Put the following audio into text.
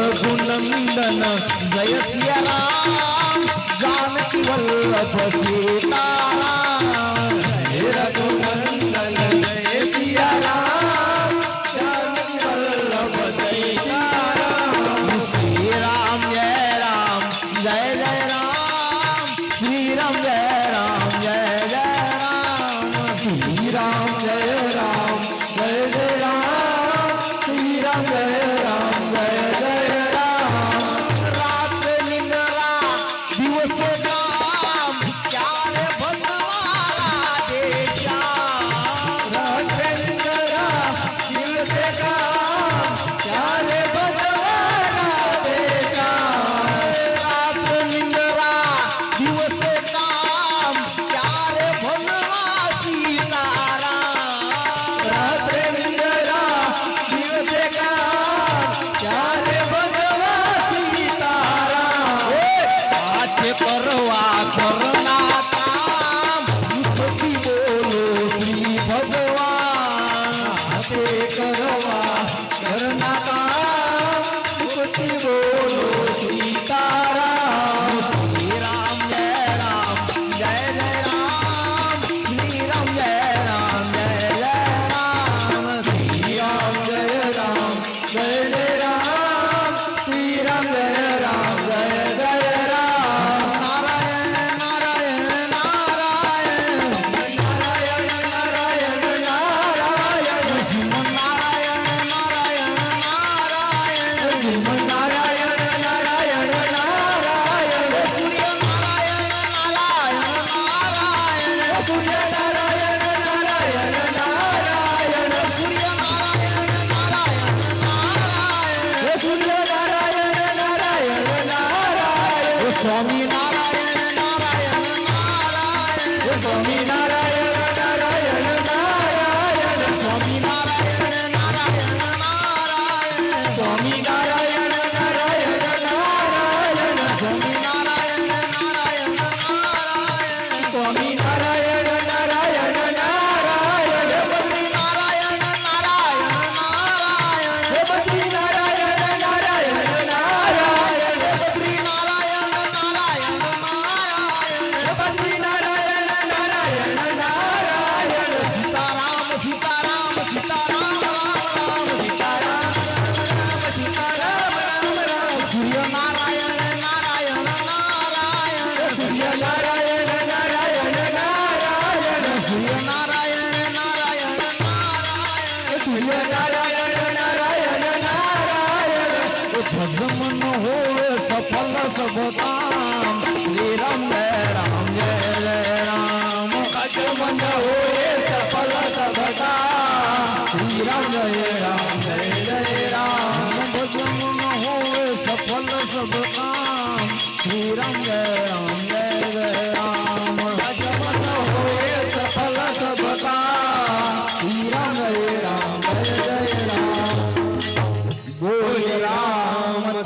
రఘునందన జయ జానకి వల్లభ సీతారామ రఘున আমরা Swami સબોતામ શ્રી રામ જય રામ જય જય રામ અચમન હોય સફલ સબતા શ્રી રામ જય રામ જય જય રામ ભજન હોય સફલ સબતામ શ્રી રામ જય રામ